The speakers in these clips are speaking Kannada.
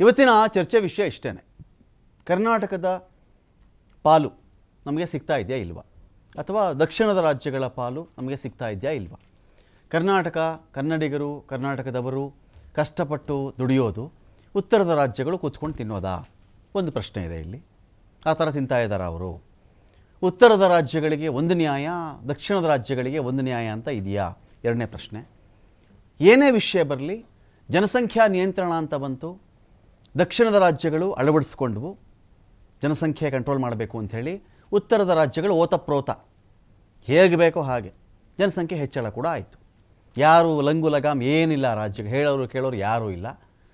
ಇವತ್ತಿನ ಚರ್ಚೆ ವಿಷಯ ಇಷ್ಟೇ ಕರ್ನಾಟಕದ ಪಾಲು ನಮಗೆ ಸಿಗ್ತಾ ಇದೆಯಾ ಇಲ್ವಾ? ಅಥವಾ ದಕ್ಷಿಣದ ರಾಜ್ಯಗಳ ಪಾಲು ನಮಗೆ ಸಿಗ್ತಾ ಇದೆಯಾ ಇಲ್ವಾ? ಕರ್ನಾಟಕ ಕನ್ನಡಿಗರು, ಕರ್ನಾಟಕದವರು ಕಷ್ಟಪಟ್ಟು ದುಡಿಯೋದು ಉತ್ತರದ ರಾಜ್ಯಗಳು ಕೂತ್ಕೊಂಡು ತಿನ್ನೋದಾ? ಒಂದು ಪ್ರಶ್ನೆ ಇದೆ ಇಲ್ಲಿ. ಆ ಥರ ತಿಂತಾ ಇದ್ದಾರೆ ಅವರು? ಉತ್ತರದ ರಾಜ್ಯಗಳಿಗೆ ಒಂದು ನ್ಯಾಯ, ದಕ್ಷಿಣದ ರಾಜ್ಯಗಳಿಗೆ ಒಂದು ನ್ಯಾಯ ಅಂತ ಇದೆಯಾ? ಎರಡನೇ ಪ್ರಶ್ನೆ. ಏನೇ ವಿಷಯ ಬರಲಿ, ಜನಸಂಖ್ಯಾ ನಿಯಂತ್ರಣ ಅಂತ ಬಂತು. ದಕ್ಷಿಣದ ರಾಜ್ಯಗಳು ಅಳವಡಿಸ್ಕೊಂಡ್ವು. ಜನಸಂಖ್ಯೆ ಕಂಟ್ರೋಲ್ ಮಾಡಬೇಕು ಅಂಥೇಳಿ ಉತ್ತರದ ರಾಜ್ಯಗಳು ಓತಪ್ರೋತ. ಹೇಗೆ ಬೇಕೋ ಹಾಗೆ ಜನಸಂಖ್ಯೆ ಹೆಚ್ಚಳ ಕೂಡ ಆಯಿತು. ಯಾರು ಲಂಗು ಲಗಾಮ್ ಏನಿಲ್ಲ ರಾಜ್ಯ ಹೇಳೋರು ಕೇಳೋರು ಯಾರೂ ಇಲ್ಲ.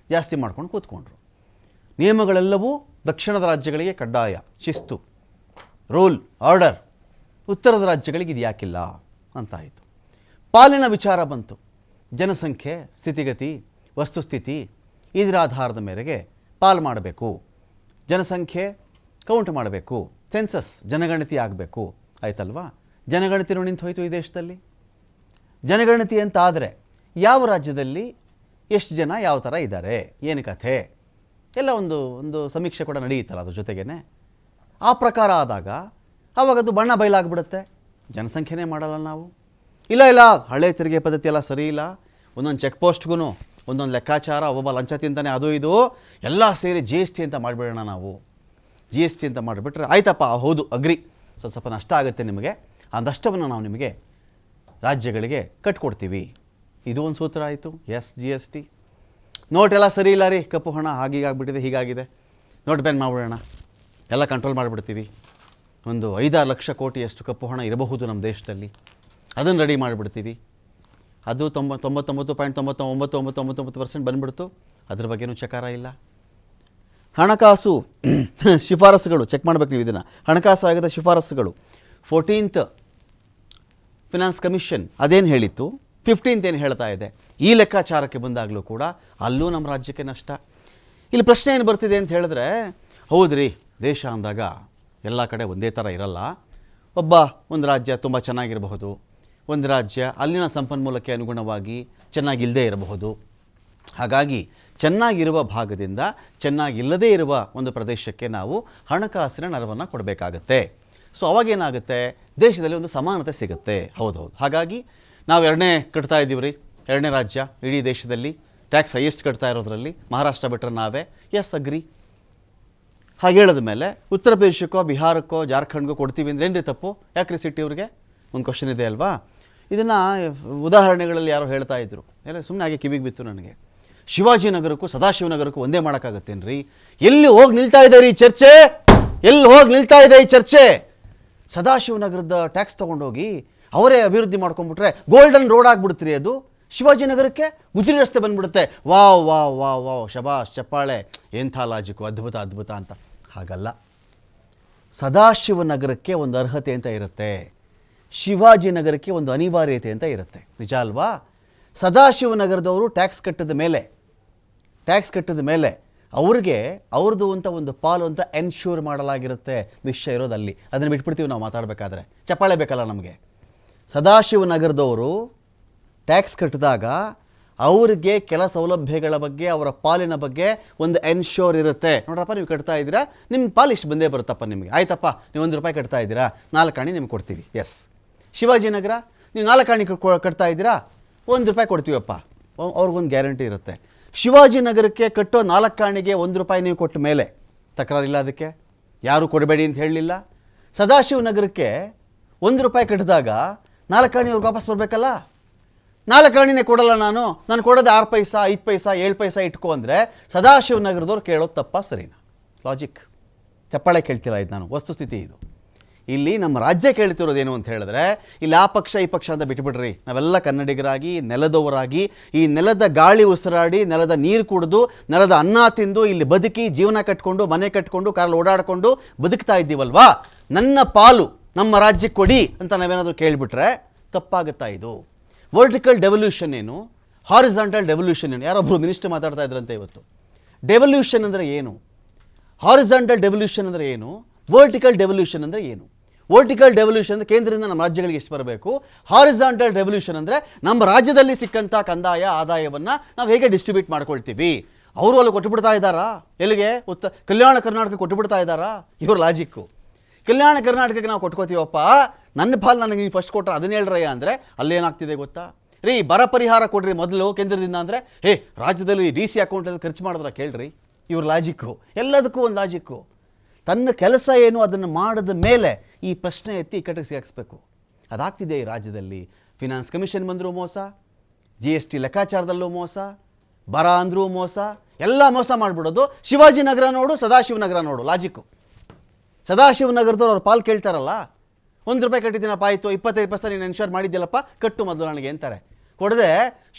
ಜಾಸ್ತಿ ಮಾಡ್ಕೊಂಡು ಕೂತ್ಕೊಂಡ್ರು. ನಿಯಮಗಳೆಲ್ಲವೂ ದಕ್ಷಿಣದ ರಾಜ್ಯಗಳಿಗೆ ಕಡ್ಡಾಯ, ಶಿಸ್ತು, ರೂಲ್, ಆರ್ಡರ್. ಉತ್ತರದ ರಾಜ್ಯಗಳಿಗೆ ಇದು ಯಾಕಿಲ್ಲ ಅಂತಾಯಿತು. ಪಾಲಿನ ವಿಚಾರ ಬಂತು. ಜನಸಂಖ್ಯೆ, ಸ್ಥಿತಿಗತಿ, ವಸ್ತುಸ್ಥಿತಿ ಇದರ ಆಧಾರದ ಮೇರೆಗೆ ಪಾಲು ಮಾಡಬೇಕು. ಜನಸಂಖ್ಯೆ ಕೌಂಟ್ ಮಾಡಬೇಕು. ಸೆನ್ಸಸ್ ಜನಗಣತಿ ಆಗಬೇಕು. ಆಯ್ತಲ್ವಾ? ಜನಗಣತಿನೂ ನಿಂತು ಹೋಯಿತು ಈ ದೇಶದಲ್ಲಿ. ಜನಗಣತಿ ಅಂತ ಆದರೆ ಯಾವ ರಾಜ್ಯದಲ್ಲಿ ಎಷ್ಟು ಜನ ಯಾವ ಥರ ಇದ್ದಾರೆ? ಏನು ಕಥೆ? ಎಲ್ಲ ಒಂದು ಒಂದು ಸಮೀಕ್ಷೆ ಕೂಡ ನಡೆಯುತ್ತಲ್ಲ ಅದ್ರ ಜೊತೆಗೇ ಆ ಪ್ರಕಾರ ಆದಾಗ ಆವಾಗ ಅದು ಬಣ್ಣ ಬಯಲಾಗ್ಬಿಡುತ್ತೆ. ಜನಸಂಖ್ಯೆನೇ ಮಾಡಲ್ಲ ನಾವು. ಇಲ್ಲ ಇಲ್ಲ, ಹಳೆ ತೆರಿಗೆ ಪದ್ಧತಿ ಎಲ್ಲ ಸರಿ ಇಲ್ಲ. ಒಂದೊಂದು ಚೆಕ್ ಪೋಸ್ಟ್ಗೂ ಒಂದೊಂದು ಲೆಕ್ಕಾಚಾರ, ಒಬ್ಬೊಬ್ಬ ಲಂಚ ತಿಂತಾನೆ, ಅದು ಇದು, ಎಲ್ಲ ಸೇರಿ ಜಿ ಎಸ್ ಟಿ ಅಂತ ಮಾಡಿಬಿಡೋಣ ನಾವು. ಜಿ ಎಸ್ ಟಿ ಅಂತ ಮಾಡಿಬಿಟ್ರೆ ಆಯ್ತಪ್ಪ, ಹೌದು, ಅಗ್ರಿ. ಸ್ವಲ್ಪ ಸ್ವಲ್ಪ ನಷ್ಟ ಆಗುತ್ತೆ ನಿಮಗೆ. ಆ ನಷ್ಟವನ್ನು ನಾವು ನಿಮಗೆ ರಾಜ್ಯಗಳಿಗೆ ಕಟ್ಕೊಡ್ತೀವಿ. ಇದು ಒಂದು ಸೂತ್ರ ಆಯಿತು. S G S T note ಎಲ್ಲ ಸರಿ ಇಲ್ಲ ರೀ. ಕಪ್ಪು ಹಣ ಹಾಗೀಗಾಗ್ಬಿಟ್ಟಿದೆ ಹೀಗಾಗಿದೆ ನೋಟ್ ಬ್ಯಾನ್ ಮಾಡಿಬಿಡೋಣ. ಎಲ್ಲ ಕಂಟ್ರೋಲ್ ಮಾಡಿಬಿಡ್ತೀವಿ. ಒಂದು ಐದಾರು ಲಕ್ಷ ಕೋಟಿಯಷ್ಟು ಕಪ್ಪು ಹಣ ಇರಬಹುದು ನಮ್ಮ ದೇಶದಲ್ಲಿ. ಅದನ್ನು ರೆಡಿ ಮಾಡಿಬಿಡ್ತೀವಿ. ಅದು ತೊಂಬ ತೊಂಬತ್ತೊಂಬತ್ತು ಪಾಯಿಂಟ್ ತೊಂಬತ್ತೊಂಬತ್ತು ಒಂಬತ್ತು ಒಂಬತ್ತು ಒಂಬತ್ತು ಒಂಬತ್ತು ಪರ್ಸೆಂಟ್ ಬಂದ್ಬಿಡ್ತು. ಅದ್ರ ಬಗ್ಗೆನೂ ಚಕಾರ ಇಲ್ಲ. ಹಣಕಾಸು ಶಿಫಾರಸುಗಳು ಚೆಕ್ ಮಾಡಬೇಕು ನೀವು ಇದನ್ನು. ಹಣಕಾಸು ಆಯೋಗದ ಶಿಫಾರಸುಗಳು. ಫೋರ್ಟೀನ್ತ್ ಫಿನಾನ್ಸ್ ಕಮಿಷನ್ ಅದೇನು ಹೇಳಿತ್ತು? ಫಿಫ್ಟೀನ್ತ್ ಏನು ಹೇಳ್ತಾ ಇದೆ? ಈ ಲೆಕ್ಕಾಚಾರಕ್ಕೆ ಬಂದಾಗಲೂ ಕೂಡ ಅಲ್ಲೂ ನಮ್ಮ ರಾಜ್ಯಕ್ಕೆ ನಷ್ಟ. ಇಲ್ಲಿ ಪ್ರಶ್ನೆ ಏನು ಬರ್ತಿದೆ ಅಂತ ಹೇಳಿದ್ರೆ, ಹೌದ್ರಿ, ದೇಶ ಅಂದಾಗ ಎಲ್ಲ ಕಡೆ ಒಂದೇ ಥರ ಇರಲ್ಲ. ಒಬ್ಬ ಒಂದು ರಾಜ್ಯ ತುಂಬ ಚೆನ್ನಾಗಿರಬಹುದು. ಒಂದು ರಾಜ್ಯ ಅಲ್ಲಿನ ಸಂಪನ್ಮೂಲಕ್ಕೆ ಅನುಗುಣವಾಗಿ ಚೆನ್ನಾಗಿಲ್ಲದೇ ಇರಬಹುದು. ಹಾಗಾಗಿ ಚೆನ್ನಾಗಿರುವ ಭಾಗದಿಂದ ಚೆನ್ನಾಗಿಲ್ಲದೇ ಇರುವ ಒಂದು ಪ್ರದೇಶಕ್ಕೆ ನಾವು ಹಣಕಾಸಿನ ನೆರವನ್ನು ಕೊಡಬೇಕಾಗತ್ತೆ. ಸೊ ಅವಾಗೇನಾಗುತ್ತೆ ದೇಶದಲ್ಲಿ ಒಂದು ಸಮಾನತೆ ಸಿಗುತ್ತೆ. ಹೌದು ಹೌದು. ಹಾಗಾಗಿ ನಾವು ಎರಡನೇ ಕಟ್ತಾ ಇದ್ದೀವಿ ರೀ ಎರಡನೇ ರಾಜ್ಯ ಇಡೀ ದೇಶದಲ್ಲಿ. ಟ್ಯಾಕ್ಸ್ ಹೈಯೆಸ್ಟ್ ಕಟ್ತಾ ಇರೋದ್ರಲ್ಲಿ. ಮಹಾರಾಷ್ಟ್ರ ಬಿಟ್ಟರೆ ನಾವೇ. ಎಸ್ ಅಗ್ರಿ ಹಾಗೆ ಹೇಳಿದ ಮೇಲೆ ಉತ್ತರ ಪ್ರದೇಶಕ್ಕೋ, ಬಿಹಾರಕ್ಕೋ, ಜಾರ್ಖಂಡ್ಗೋ ಕೊಡ್ತೀವಿ ಅಂದ್ರೆ ರೀ ತಪ್ಪು? ಯಾಕ್ರಿ ಸಿಟಿ ಅವ್ರಿಗೆ? ಒಂದು ಕ್ವಶನ್ ಇದೆ ಅಲ್ವಾ? ಇದನ್ನು ಉದಾಹರಣೆಗಳಲ್ಲಿ ಯಾರೋ ಹೇಳ್ತಾ ಇದ್ರು. ಎಲ್ಲ ಸುಮ್ಮನೆ ಹಾಗೆ ಕಿವಿಗೆ ಬಿತ್ತು ನನಗೆ. ಶಿವಾಜಿನಗರಕ್ಕೂ ಸದಾಶಿವನಗರಕ್ಕೂ ಒಂದೇ ಮಾಡೋಕ್ಕಾಗತ್ತೇನ್ರಿ? ಎಲ್ಲಿ ಹೋಗಿ ನಿಲ್ತಾ ಇದೆ ಈ ಚರ್ಚೆ? ಎಲ್ಲಿ ಹೋಗಿ ನಿಲ್ತಾ ಇದೆ ಈ ಚರ್ಚೆ? ಸದಾಶಿವನಗರದ ಟ್ಯಾಕ್ಸ್ ತೊಗೊಂಡೋಗಿ ಅವರೇ ಅಭಿವೃದ್ಧಿ ಮಾಡ್ಕೊಂಡ್ಬಿಟ್ರೆ ಗೋಲ್ಡನ್ ರೋಡ್ ಆಗಿಬಿಡ್ತೀರಿ ಅದು. ಶಿವಾಜಿನಗರಕ್ಕೆ ಗುಜರಿ ರಸ್ತೆ ಬಂದ್ಬಿಡುತ್ತೆ. ವಾವ್ ವಾವ್ ವಾವ್ ವಾವ್, ಶಬಾಷ್, ಚಪ್ಪಾಳೆ, ಎಂಥ ಲಾಜಿಕ್ ಅದ್ಭುತ ಅದ್ಭುತ ಅಂತ. ಹಾಗಲ್ಲ. ಸದಾಶಿವನಗರಕ್ಕೆ ಒಂದು ಅರ್ಹತೆ ಅಂತ ಇರುತ್ತೆ. ಶಿವಾಜಿನಗರಕ್ಕೆ ಒಂದು ಅನಿವಾರ್ಯತೆ ಅಂತ ಇರುತ್ತೆ. ನಿಜ ಅಲ್ವಾ? ಸದಾಶಿವನಗರದವರು ಟ್ಯಾಕ್ಸ್ ಕಟ್ಟಿದ ಮೇಲೆ, ಟ್ಯಾಕ್ಸ್ ಕಟ್ಟಿದ ಮೇಲೆ ಅವ್ರಿಗೆ ಅವ್ರದ್ದು ಅಂತ ಒಂದು ಪಾಲು ಅಂತ ಎನ್ಶೂರ್ ಮಾಡಲಾಗಿರುತ್ತೆ ವಿಷಯ ಇರೋದು ಅಲ್ಲಿ. ಅದನ್ನು ಬಿಟ್ಬಿಡ್ತೀವಿ ನಾವು ಮಾತಾಡಬೇಕಾದ್ರೆ. ಚಪ್ಪಾಳೆ ಬೇಕಲ್ಲ ನಮಗೆ. ಸದಾಶಿವನಗರದವರು ಟ್ಯಾಕ್ಸ್ ಕಟ್ಟಿದಾಗ ಅವ್ರಿಗೆ ಕೆಲ ಸೌಲಭ್ಯಗಳ ಬಗ್ಗೆ, ಅವರ ಪಾಲಿನ ಬಗ್ಗೆ ಒಂದು ಎನ್ಶೋರ್ ಇರುತ್ತೆ. ನೋಡ್ರಪ್ಪ, ನೀವು ಕಟ್ತಾ ಇದ್ದೀರಾ, ನಿಮ್ಮ ಪಾಲು ಇಷ್ಟು ಬಂದೇ ಬರುತ್ತಪ್ಪ ನಿಮಗೆ. ಆಯ್ತಪ್ಪ, ನೀವು ಒಂದು ರೂಪಾಯಿ ಕಟ್ತಾ ಇದ್ದೀರಾ, ನಾಲ್ಕು ಹಣಿ ನಿಮ್ಗೆ ಕೊಡ್ತೀವಿ. ಎಸ್ ಶಿವಾಜಿನಗರ ನೀವು ನಾಲ್ಕಾಣಿ ಕಟ್ತಾ ಇದ್ದೀರಾ? ಒಂದು ರೂಪಾಯಿ ಕೊಡ್ತೀವಪ್ಪ. ಅವ್- ಅವ್ರಿಗೊಂದು ಗ್ಯಾರಂಟಿ ಇರುತ್ತೆ. ಶಿವಾಜಿನಗರಕ್ಕೆ ಕಟ್ಟೋ ನಾಲ್ಕಾಣಿಗೆ ಒಂದು ರೂಪಾಯಿ ನೀವು ಕೊಟ್ಟ ಮೇಲೆ ತಕರಾರಿಲ್ಲ ಅದಕ್ಕೆ? ಯಾರೂ ಕೊಡಬೇಡಿ ಅಂತ ಹೇಳಲಿಲ್ಲ? ಸದಾಶಿವನಗರಕ್ಕೆ ಒಂದು ರೂಪಾಯಿ ಕಟ್ಟಿದಾಗ ನಾಲ್ಕಾಣಿ ಅವ್ರಿಗೆ ವಾಪಸ್ ಬರಬೇಕಲ್ಲ? ನಾಲ್ಕಾಣಿನೇ ಕೊಡಲ್ಲ ನಾನು. ನಾನು ಕೊಡೋದು ಆರು ಪೈಸಾ, ಐದು ಪೈಸಾ, ಏಳು ಪೈಸಾ ಇಟ್ಕೊ ಅಂದರೆ ಸದಾಶಿವನಗರದವ್ರು ಕೇಳೋದು ತಪ್ಪ, ಸರಿನಾ? ಲಾಜಿಕ್ ಚಪ್ಪಾಳೆ ಕೇಳ್ತೀರಾ ಇದು ನಾನು? ವಸ್ತುಸ್ಥಿತಿ ಇದು. ಇಲ್ಲಿ ನಮ್ಮ ರಾಜ್ಯ ಕೇಳ್ತಿರೋದೇನು ಅಂತ ಹೇಳಿದ್ರೆ, ಇಲ್ಲಿ ಆ ಪಕ್ಷ, ಈ ಪಕ್ಷ ಅಂತ ಬಿಟ್ಬಿಡ್ರಿ. ನಾವೆಲ್ಲ ಕನ್ನಡಿಗರಾಗಿ, ನೆಲದವರಾಗಿ, ಈ ನೆಲದ ಗಾಳಿ ಉಸಿರಾಡಿ, ನೆಲದ ನೀರು ಕುಡಿದು, ನೆಲದ ಅನ್ನ ತಿಂದು, ಇಲ್ಲಿ ಬದುಕಿ, ಜೀವನ ಕಟ್ಕೊಂಡು, ಮನೆ ಕಟ್ಕೊಂಡು, ಕಾರಲ್ಲಿ ಓಡಾಡಿಕೊಂಡು ಬದುಕ್ತಾ ಇದ್ದೀವಲ್ವಾ? ನನ್ನ ಪಾಲು ನಮ್ಮ ರಾಜ್ಯಕ್ಕೆ ಕೊಡಿ ಅಂತ ನಾವೇನಾದರೂ ಕೇಳಿಬಿಟ್ರೆ ತಪ್ಪಾಗುತ್ತಾ ಇದು? ವರ್ಟಿಕಲ್ ಡೆವಲ್ಯೂಷನ್ ಏನು? ಹಾರಿಸಾಂಟಲ್ ಡೆವಲ್ಯೂಷನ್ ಏನು? ಯಾರೊಬ್ಬರು ಮಿನಿಸ್ಟರ್ ಮಾತಾಡ್ತಾ ಇದ್ರಂತೆ ಇವತ್ತು. ಡೆವಲ್ಯೂಷನ್ ಅಂದರೆ ಏನು? ಹಾರಿಸಾಂಟಲ್ ಡೆವಲ್ಯೂಷನ್ ಅಂದರೆ ಏನು? ವರ್ಟಿಕಲ್ ಡೆವಲ್ಯೂಷನ್ ಅಂದರೆ ಏನು? ವರ್ಟಿಕಲ್ ಡೆವಲ್ಯೂಷನ್ ಕೇಂದ್ರದಿಂದ ನಮ್ಮ ರಾಜ್ಯಗಳಿಗೆ ಎಷ್ಟು ಬರಬೇಕು? ಹಾರಿಸಾಂಟಲ್ ಡೆವಲ್ಯೂಷನ್ ಅಂದರೆ ನಮ್ಮ ರಾಜ್ಯದಲ್ಲಿ ಸಿಕ್ಕಂಥ ಕಂದಾಯ ಆದಾಯವನ್ನು ನಾವು ಹೇಗೆ ಡಿಸ್ಟ್ರಿಬ್ಯೂಟ್ ಮಾಡ್ಕೊಳ್ತೀವಿ? ಅವರು ಅಲ್ಲಿ ಕೊಟ್ಟುಬಿಡ್ತಾ ಇದ್ದಾರಾ? ಎಲ್ಲಿಗೆ? ಉತ್ತ ಕಲ್ಯಾಣ ಕರ್ನಾಟಕ ಕೊಟ್ಟುಬಿಡ್ತಾ ಇದ್ದಾರಾ? ಇವ್ರ ಲಾಜಿಕ್ಕು ಕಲ್ಯಾಣ ಕರ್ನಾಟಕಕ್ಕೆ ನಾವು ಕೊಟ್ಕೋತೀವಪ್ಪ. ನನ್ನ ಪಾಲ್ ನನಗೆ ನೀವು ಫಸ್ಟ್ ಕೊಟ್ಟರೆ ಹದಿನೇಳರಯ್ಯ ಅಂದರೆ ಅಲ್ಲೇನಾಗ್ತಿದೆ ಗೊತ್ತಾ? ರೀ, ಬರ ಪರಿಹಾರ ಕೊಡ್ರಿ ಮೊದಲು ಕೇಂದ್ರದಿಂದ ಅಂದರೆ, ಹೇ, ರಾಜ್ಯದಲ್ಲಿ ಡಿ ಸಿ ಅಕೌಂಟಲ್ಲಿ ಖರ್ಚು ಮಾಡಿದ್ರೆ ಕೇಳ್ರಿ. ಇವ್ರ ಲಾಜಿಕ್ಕು ಎಲ್ಲದಕ್ಕೂ ಒಂದು ಲಾಜಿಕ್ಕು ತನ್ನ ಕೆಲಸ ಏನು ಅದನ್ನು ಮಾಡಿದ ಮೇಲೆ ಈ ಪ್ರಶ್ನೆ ಎತ್ತಿ ಇಕ್ಕಟ್ಟಿಗೆ ಸಿಗಾಕ್ಸ್ಬೇಕು. ಅದಾಗ್ತಿದೆ ಈ ರಾಜ್ಯದಲ್ಲಿ. ಫಿನಾನ್ಸ್ ಕಮಿಷನ್ ಬಂದರೂ ಮೋಸ ಜಿ ಎಸ್ ಟಿ ಲೆಕ್ಕಾಚಾರದಲ್ಲೂ ಮೋಸ, ಬರ ಅಂದರೂ ಮೋಸ, ಎಲ್ಲ ಮೋಸ ಮಾಡಿಬಿಡೋದು. ಶಿವಾಜಿನಗರ ನೋಡು ಸದಾಶಿವನಗರ ನೋಡು ಲಾಜಿಕ್ಕು ಸದಾಶಿವನಗರದವ್ರು ಅವ್ರು ಪಾಲು ಕೇಳ್ತಾರಲ್ಲ, ಒಂದು ರೂಪಾಯಿ ಕಟ್ಟಿದ್ದೀನಪ್ಪ, ಆಯಿತು, ಇಪ್ಪತ್ತೈದು ಪರ್ಸೆಂಟ್ ನೀನು ಎನ್ಶೋರ್ ಮಾಡಿದ್ಯಲ್ಲಪ್ಪ ಕಟ್ಟು ಮೊದಲು ನನಗೆ ಅಂತಾರೆ. ಕೊಡದೆ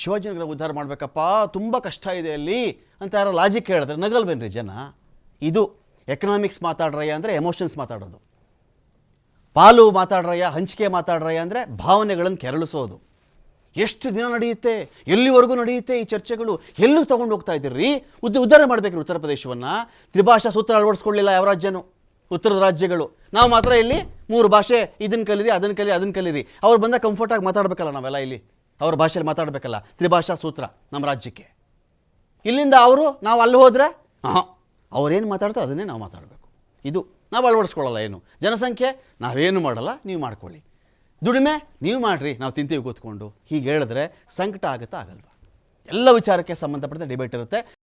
ಶಿವಾಜಿನಗರ ಉದ್ಧಾರ ಮಾಡಬೇಕಪ್ಪ, ತುಂಬ ಕಷ್ಟ ಇದೆ ಅಲ್ಲಿ ಅಂತ ಯಾರೋ ಲಾಜಿಕ್ ಹೇಳಿದ್ರೆ ನಗಲ್ವೇನ್ರಿ ಜನ? ಇದು. ಎಕನಾಮಿಕ್ಸ್ ಮಾತಾಡ್ರಯ್ಯ ಅಂದರೆ ಎಮೋಷನ್ಸ್ ಮಾತಾಡೋದು. ಪಾಲು ಮಾತಾಡ್ರಯ್ಯ, ಹಂಚಿಕೆ ಮಾತಾಡ್ರಯ್ಯ ಅಂದರೆ ಭಾವನೆಗಳನ್ನು ಕೆರಳಿಸೋದು. ಎಷ್ಟು ದಿನ ನಡೆಯುತ್ತೆ, ಎಲ್ಲಿವರೆಗೂ ನಡೆಯುತ್ತೆ ಈ ಚರ್ಚೆಗಳು, ಎಲ್ಲೂ ತೊಗೊಂಡು ಹೋಗ್ತಾ ಇದ್ದೀರಿ? ಉದ್ದ ಉದ್ಧಾರ ಮಾಡಬೇಕು ಉತ್ತರ ಪ್ರದೇಶವನ್ನು. ತ್ರಿಭಾಷಾ ಸೂತ್ರ ಅಳವಡಿಸ್ಕೊಳ್ಳಿಲ್ಲ ಯಾವ ರಾಜ್ಯನೂ, ಉತ್ತರದ ರಾಜ್ಯಗಳು. ನಾವು ಮಾತ್ರ ಇಲ್ಲಿ ಮೂರು ಭಾಷೆ ಇದನ್ನು ಕಲೀರಿ ಅದನ್ನು ಕಲಿ ಅದನ್ನು ಕಲೀರಿ. ಅವ್ರು ಬಂದಾಗ ಕಂಫರ್ಟಾಗಿ ಮಾತಾಡಬೇಕಲ್ಲ ನಾವೆಲ್ಲ ಇಲ್ಲಿ. ಅವ್ರ ಭಾಷೆಯಲ್ಲಿ ಮಾತಾಡಬೇಕಲ್ಲ, ತ್ರಿಭಾಷಾ ಸೂತ್ರ ನಮ್ಮ ರಾಜ್ಯಕ್ಕೆ. ಇಲ್ಲಿಂದ ಅವರು, ನಾವು ಅಲ್ಲಿ ಹೋದರೆ ಹಾಂ ಅವ್ರೇನು ಮಾತಾಡ್ತಾರೆ ಅದನ್ನೇ ನಾವು ಮಾತಾಡಬೇಕು. ಇದು ನಾವು ಅಳವಡಿಸ್ಕೊಳ್ಳಲ್ಲ ಏನು. ಜನಸಂಖ್ಯೆ, ನಾವೇನು ಮಾಡಲ್ಲ, ನೀವು ಮಾಡ್ಕೊಳ್ಳಿ. ದುಡಿಮೆ, ನೀವು ಮಾಡಿರಿ, ನಾವು ತಿಂತೀವಿ ಕೂತ್ಕೊಂಡು. ಹೀಗೆ ಹೇಳಿದ್ರೆ ಸಂಕಟ ಆಗುತ್ತಾ ಆಗಲ್ವಾ? ಎಲ್ಲ ವಿಚಾರಕ್ಕೆ ಸಂಬಂಧಪಟ್ಟ ಡಿಬೇಟ್ ಇರುತ್ತೆ.